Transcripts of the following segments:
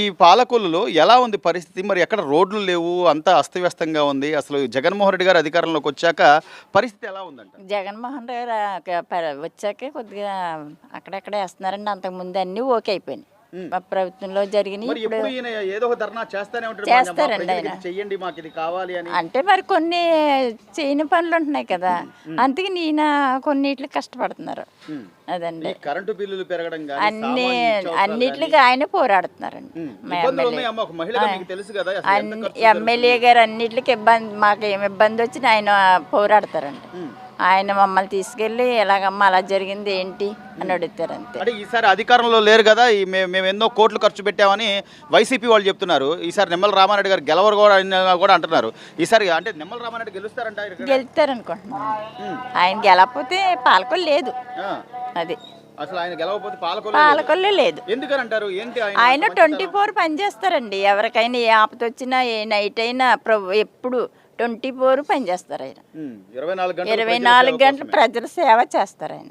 ఈ పాలకొల్లులో ఎలా ఉంది పరిస్థితి? మరి ఎక్కడ రోడ్లు లేవు? అంతా అస్తవ్యస్తంగా ఉంది. అసలు జగన్మోహన్ రెడ్డి గారు అధికారంలోకి వచ్చాక పరిస్థితి ఎలా ఉందంట? జగన్మోహన్ రెడ్డి గారు వచ్చాకే కొద్దిగా అక్కడక్కడే వేస్తున్నారండి. అంతకుముందు అన్నీ ఓకే అయిపోయినాయి. ప్రభుత్వంలో జరిగినాయి ఉంటాడు చేస్తారండి ఆయన. అంటే మరి కొన్ని చేయని పనులు ఉంటున్నాయి కదా. అందుకే ఈయన కొన్నిటికి కష్టపడుతున్నారు. అదండి. కరెంటు బిల్లులు పెరగడం అన్ని అన్నిటికి ఆయన పోరాడుతున్నారండి. ఎమ్మెల్యే. గారు అన్నిటికి ఇబ్బంది మాకు ఏమి ఇబ్బంది వచ్చినా ఆయన పోరాడతారండి. ఆయన మమ్మల్ని తీసుకెళ్ళి ఎలాగమ్మా అలా జరిగింది ఏంటి అని అడుగుతారు అంతే. అంటే ఈసారి అధికారంలో లేరు కదా ఈ మే- మేము ఎన్నో కోట్లు ఖర్చు పెట్టామని వైసీపీ వాళ్ళు చెప్తున్నారు. ఈసారి నిమ్మల రామారెడ్డి గారు గెలవరు కూడా అని కూడా అంటున్నారు. ఈసారి అంటే నిమ్మల రామారెడ్డి గెలుస్తారంట ఇక్కడ? గెలుస్తారు అనుకుంటున్నాను ఆయన గెలకపోతే పాలకొల్లు లేదు. ఆ. అది. అసలు ఆయన గెలవకపోతే పాలకొల్లు పాలకొల్లు లేదు. ఎందుకని అంటారు? ఏంటి ఆయన ఆయన ట్వంటీ ఫోర్ పనిచేస్తారండి. ఎవరికైనా ఏ ఆపద వచ్చినా ఏ నైట్ అయినా ప్రభు ఎప్పుడు ట్వంటీ ఫోర్ పనిచేస్తారు ఆయన. ఇరవై నాలుగు గంటలు ప్రజల సేవ చేస్తారు ఆయన.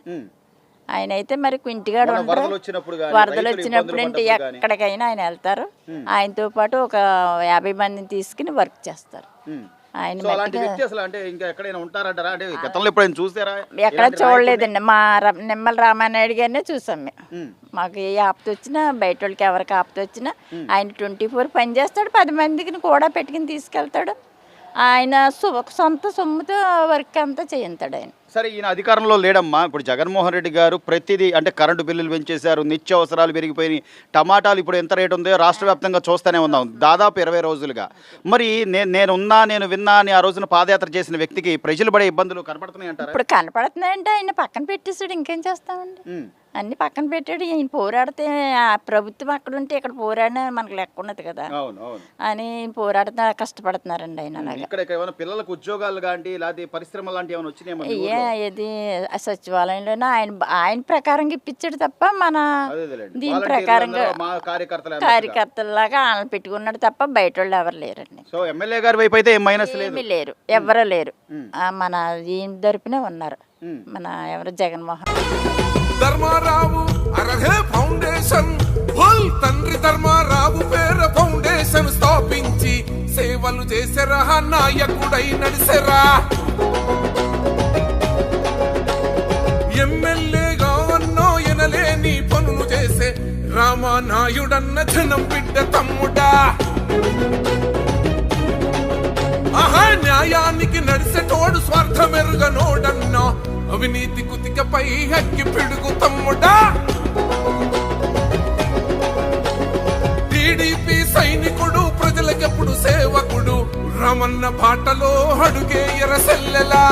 ఆయన అయితే మరి ఉండరు వరదలు వచ్చినప్పుడు గానీ. ఎక్కడికైనా ఆయన వెళ్తారు. ఆయనతో పాటు ఒక యాభై మందిని తీసుకుని వర్క్ చేస్తారు. ఆయన అంటే అంటే ఎక్కడ చూడలేదండి. మా నిమ్మల రామానాయుడు గారినే చూసాం మేము. మాకు ఏ ఆపత వచ్చినా బయట వాళ్ళకి ఎవరికి ఆపత వచ్చినా ఆయన ట్వంటీ ఫోర్ పని చేస్తాడు. పది మందికి కూడా పెట్టుకుని తీసుకెళ్తాడు. ఆయన సు- సొంత సొమ్ముతో వర్క్ అంతా చేయిస్తాడు ఆయన. సరే ఈయన అధికారంలో లేడమ్మా. ఇప్పుడు జగన్మోహన్ రెడ్డి గారు ప్రతిదీ అంటే కరెంటు బిల్లులు పెంచేశారు నిత్యావసరాలు పెరిగిపోయినాయి టమాటాలు ఇప్పుడు ఎంత రేటు ఉందో రాష్ట్ర వ్యాప్తంగా చూస్తూనే ఉన్నాం దాదాపు ఇరవై రోజులుగా. మరి నేను నేనున్నా నేను విన్నా అని ఆ రోజున పాదయాత్ర చేసిన వ్యక్తికి ప్రజలు పడే ఇబ్బందులు కనపడుతున్నాయి అంటారా? ఇప్పుడు కనపడుతున్నాయంటే ఆయన పక్కన పెట్టేసాడు ఇంకేం చేస్తామండి. అన్ని పక్కన పెట్టాడు ఈయన పోరాడితే ఆ ప్రభుత్వం అక్కడ ఉంటే ఇక్కడ పోరాడినా మనకు లెక్క ఉన్నది కదా. అని పోరాడుతున్నా కష్టపడుతున్నారండి ఆయన ఇక్కడ పిల్లలకు ఉద్యోగాలు లాంటి లేకపోతే పరిశ్రమలు లాంటి ఏమైనా ఊర్లో? ఇది ఆ సచివాలయంలోనే ఆయన ఆయన ప్రకారంగా ఇప్పించాడు తప్ప మన. దీని ప్రకారంగా. కార్యకర్తలాగా ఆయన పెట్టుకున్నాడు తప్ప బయట వాళ్ళు ఎవరు లేరండి. సో ఎమ్మెల్యే గారి వైపు అయితే ఏం మైనస్ లేదు. ఏమీ లేరు. ఎవరు లేరు మన ఈయన తరపునే ఉన్నారు. మన ఎవరు? జగన్మోహన్. ధర్మారావు అరహే ఫౌండేషన్. ఫుల్ తండ్రి ధర్మారావు పేర ఫౌండేషన్ స్థాపించి సేవలు చేసెరా నాయకుడై నడిసెరా. రామానాయుడన్న జనం బిడ్డ తమ్ముడా. ఆహా న్యాయానికి నడిసేటోడు స్వార్థమెరుగనోడన్నా. అవినీతి కుతికపై హక్కి పిడుగు తమ్ముడా. టీడీపీ సైనికుడు ప్రజలకెప్పుడు సేవకుడు? రమన్న బాటలో అడుగే ఎరసెల్లెలా